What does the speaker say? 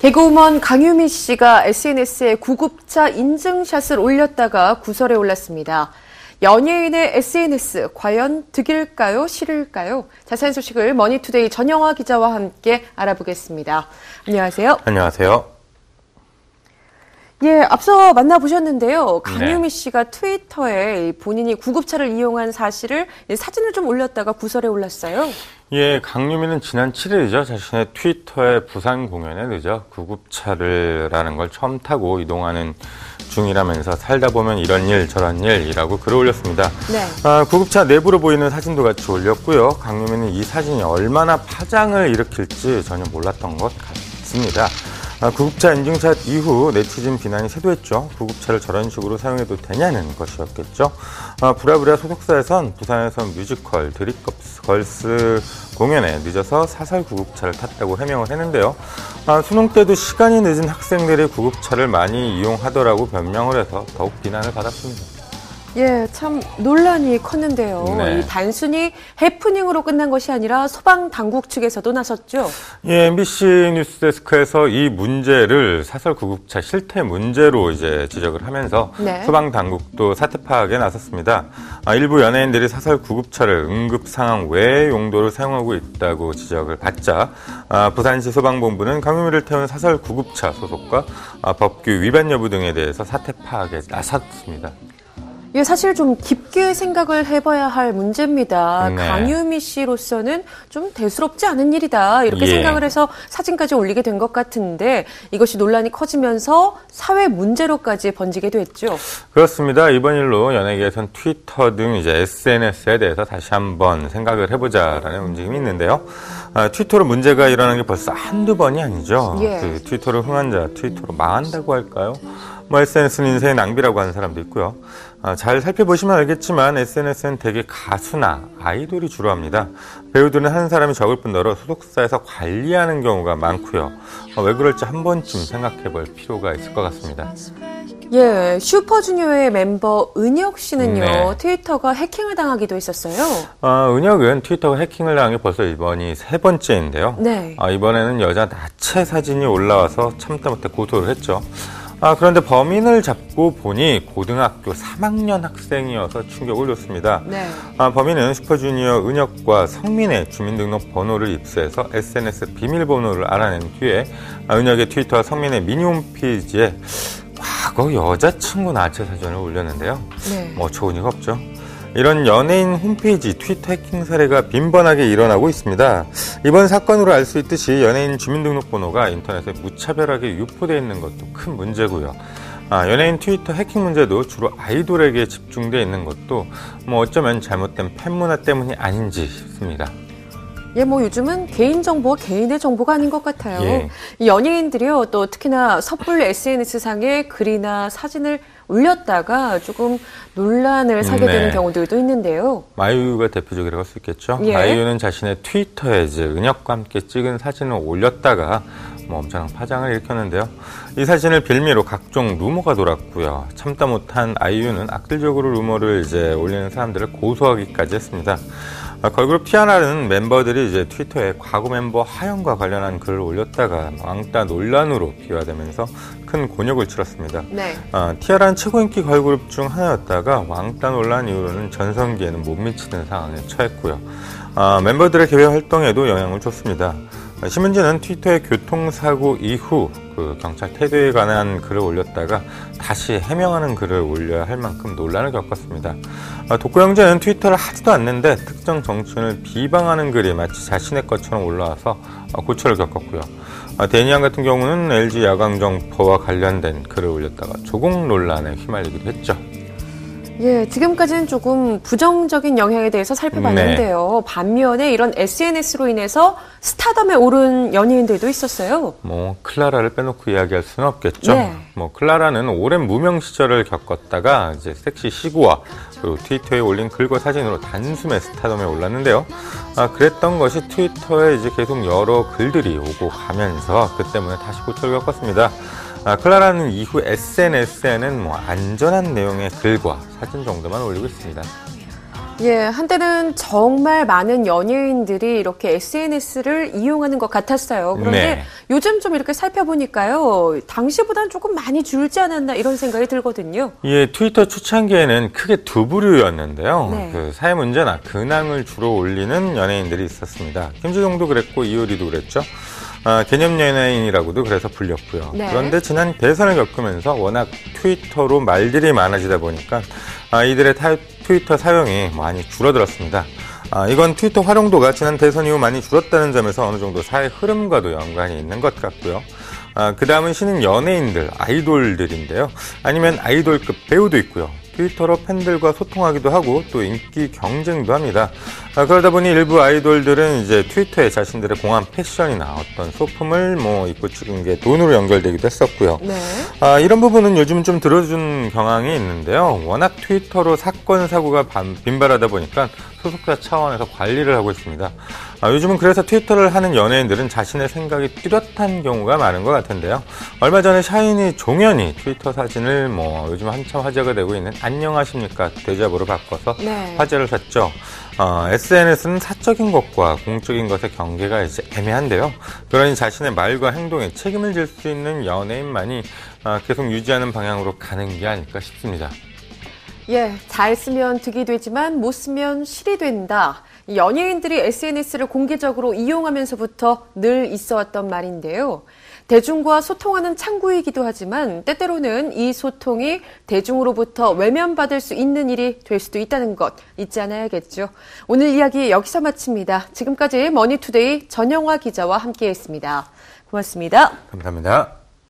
개그우먼 강유미 씨가 SNS에 구급차 인증샷을 올렸다가 구설에 올랐습니다. 연예인의 SNS 과연 득일까요? 실일까요? 자세한 소식을 머니투데이 전영화 기자와 함께 알아보겠습니다. 안녕하세요. 안녕하세요. 예, 앞서 만나보셨는데요. 강유미 네. 씨가 트위터에 본인이 구급차를 이용한 사실을 사진을 좀 올렸다가 구설에 올랐어요. 예, 강유미는 지난 7일이죠. 자신의 트위터에 부산 공연에 늦어 구급차를라는 걸 처음 타고 이동하는 중이라면서 살다 보면 이런 일 저런 일이라고 글을 올렸습니다. 네. 아, 구급차 내부로 보이는 사진도 같이 올렸고요. 강유미는 이 사진이 얼마나 파장을 일으킬지 전혀 몰랐던 것 같습니다. 아, 구급차 인증샷 이후 네티즌 비난이 쇄도했죠. 구급차를 저런 식으로 사용해도 되냐는 것이었겠죠. 아, 부랴부랴 소속사에선 부산에서 뮤지컬 드립걸스 공연에 늦어서 사설 구급차를 탔다고 해명을 했는데요. 아, 수능 때도 시간이 늦은 학생들이 구급차를 많이 이용하더라고 변명을 해서 더욱 비난을 받았습니다. 예, 참 논란이 컸는데요. 네. 이 단순히 해프닝으로 끝난 것이 아니라 소방 당국 측에서도 나섰죠. 예, MBC 뉴스데스크에서 이 문제를 사설 구급차 실태 문제로 이제 지적을 하면서 네. 소방 당국도 사태 파악에 나섰습니다. 아, 일부 연예인들이 사설 구급차를 응급 상황 외의 용도로 사용하고 있다고 지적을 받자 아, 부산시 소방본부는 강유미를 태운 사설 구급차 소속과 아, 법규 위반 여부 등에 대해서 사태 파악에 나섰습니다. 이게 사실 좀 깊게 생각을 해봐야 할 문제입니다. 네. 강유미 씨로서는 좀 대수롭지 않은 일이다. 이렇게 예. 생각을 해서 사진까지 올리게 된 것 같은데 이것이 논란이 커지면서 사회 문제로까지 번지게 됐죠. 그렇습니다. 이번 일로 연예계에선 트위터 등 이제 SNS에 대해서 다시 한번 생각을 해보자라는 움직임이 있는데요. 아, 트위터로 문제가 일어나는 게 벌써 한두 번이 아니죠. 예. 그 트위터를 흥한 자, 트위터로 망한다고 할까요? 뭐 SNS는 인생의 낭비라고 하는 사람도 있고요. 아, 잘 살펴보시면 알겠지만 SNS는 대개 가수나 아이돌이 주로 합니다. 배우들은 한 사람이 적을 뿐더러 소속사에서 관리하는 경우가 많고요. 어, 왜 그럴지 한 번쯤 생각해 볼 필요가 있을 것 같습니다. 예, 슈퍼주니어의 멤버 은혁 씨는요, 네. 트위터가 해킹을 당하기도 했었어요. 어, 은혁은 트위터가 해킹을 당한 게 벌써 이번이 세 번째인데요. 네. 아, 이번에는 여자 나체 사진이 올라와서 참다 못해 고소를 했죠. 아, 그런데 범인을 잡고 보니 고등학교 3학년 학생이어서 충격을 줬습니다. 네. 아, 범인은 슈퍼주니어 은혁과 성민의 주민등록번호를 입수해서 SNS 비밀번호를 알아낸 뒤에 아, 은혁의 트위터와 성민의 미니 홈 페이지에 과거 여자친구 나체 사진을 올렸는데요. 네. 뭐 어처구니가 없죠. 이런 연예인 홈페이지 트위터 해킹 사례가 빈번하게 일어나고 있습니다. 이번 사건으로 알 수 있듯이 연예인 주민등록번호가 인터넷에 무차별하게 유포되어 있는 것도 큰 문제고요. 아, 연예인 트위터 해킹 문제도 주로 아이돌에게 집중되어 있는 것도 뭐 어쩌면 잘못된 팬 문화 때문이 아닌지 싶습니다. 예, 뭐 요즘은 개인 정보가 개인의 정보가 아닌 것 같아요. 예. 연예인들이요, 또 특히나 섣불 SNS 상에 글이나 사진을 올렸다가 조금 논란을 사게 네. 되는 경우들도 있는데요. 마이유가 대표적이라고 할 수 있겠죠. 예. 마이유는 자신의 트위터에 이제 은혁과 함께 찍은 사진을 올렸다가 뭐 엄청난 파장을 일으켰는데요. 이 사진을 빌미로 각종 루머가 돌았고요. 참다 못한 아이유는 악질적으로 루머를 이제 올리는 사람들을 고소하기까지 했습니다. 아, 걸그룹 티아라는 멤버들이 이제 트위터에 과거 멤버 하영과 관련한 글을 올렸다가 왕따 논란으로 비화되면서 큰 곤욕을 치렀습니다. 네. 아, 티아라는 최고 인기 걸그룹 중 하나였다가 왕따 논란 이후로는 전성기에는 못 미치는 상황에 처했고요. 아, 멤버들의 개별 활동에도 영향을 줬습니다. 신문지는 트위터의 교통사고 이후 그 경찰 태도에 관한 글을 올렸다가 다시 해명하는 글을 올려야 할 만큼 논란을 겪었습니다. 아, 독고영재는 트위터를 하지도 않는데 특정 정치인을 비방하는 글이 마치 자신의 것처럼 올라와서 아, 고초를 겪었고요. 아, 데니안 같은 경우는 LG 야광 정포와 관련된 글을 올렸다가 조공 논란에 휘말리기도 했죠. 예, 지금까지는 조금 부정적인 영향에 대해서 살펴봤는데요. 네. 반면에 이런 SNS로 인해서 스타덤에 오른 연예인들도 있었어요. 뭐 클라라를 빼놓고 이야기할 수는 없겠죠. 네. 뭐 클라라는 오랜 무명 시절을 겪었다가 이제 섹시 시구와 그리고 트위터에 올린 글과 사진으로 단숨에 스타덤에 올랐는데요. 아, 그랬던 것이 트위터에 이제 계속 여러 글들이 오고 가면서 그 때문에 다시 고초를 겪었습니다. 아, 클라라는 이후 SNS에는 뭐 안전한 내용의 글과 사진 정도만 올리고 있습니다. 예, 한때는 정말 많은 연예인들이 이렇게 SNS를 이용하는 것 같았어요. 그런데 네. 요즘 좀 이렇게 살펴보니까요, 당시보다는 조금 많이 줄지 않았나 이런 생각이 들거든요. 예, 트위터 초창기에는 크게 두 부류였는데요. 네. 그 사회 문제나 근황을 주로 올리는 연예인들이 있었습니다. 김주경도 그랬고 이효리도 그랬죠. 아, 개념 연예인이라고도 그래서 불렸고요. 네. 그런데 지난 대선을 겪으면서 워낙 트위터로 말들이 많아지다 보니까 아, 이들의 타, 트위터 사용이 많이 줄어들었습니다. 아, 이건 트위터 활용도가 지난 대선 이후 많이 줄었다는 점에서 어느 정도 사회 흐름과도 연관이 있는 것 같고요. 아, 그 다음은 신인 연예인들, 아이돌들인데요. 아니면 아이돌급 배우도 있고요. 트위터로 팬들과 소통하기도 하고 또 인기 경쟁도 합니다. 아, 그러다 보니 일부 아이돌들은 이제 트위터에 자신들의 공항 패션이나 어떤 소품을 뭐 입고 찍은 게 돈으로 연결되기도 했었고요. 네. 아, 이런 부분은 요즘 좀 들어준 경향이 있는데요. 워낙 트위터로 사건 사고가 빈발하다 보니까 소속사 차원에서 관리를 하고 있습니다. 아, 요즘은 그래서 트위터를 하는 연예인들은 자신의 생각이 뚜렷한 경우가 많은 것 같은데요. 얼마 전에 샤이니 종현이 트위터 사진을 뭐 요즘 한참 화제가 되고 있는 안녕하십니까 대자보로 바꿔서 네. 화제를 샀죠. 어, SNS는 사적인 것과 공적인 것의 경계가 이제 애매한데요. 그러니 자신의 말과 행동에 책임을 질 수 있는 연예인만이 어, 계속 유지하는 방향으로 가는 게 아닐까 싶습니다. 예, 잘 쓰면 득이 되지만 못 쓰면 실이 된다. 연예인들이 SNS를 공개적으로 이용하면서부터 늘 있어 왔던 말인데요. 대중과 소통하는 창구이기도 하지만 때때로는 이 소통이 대중으로부터 외면받을 수 있는 일이 될 수도 있다는 것 잊지 않아야겠죠. 오늘 이야기 여기서 마칩니다. 지금까지 머니투데이 전영화 기자와 함께했습니다. 고맙습니다. 감사합니다.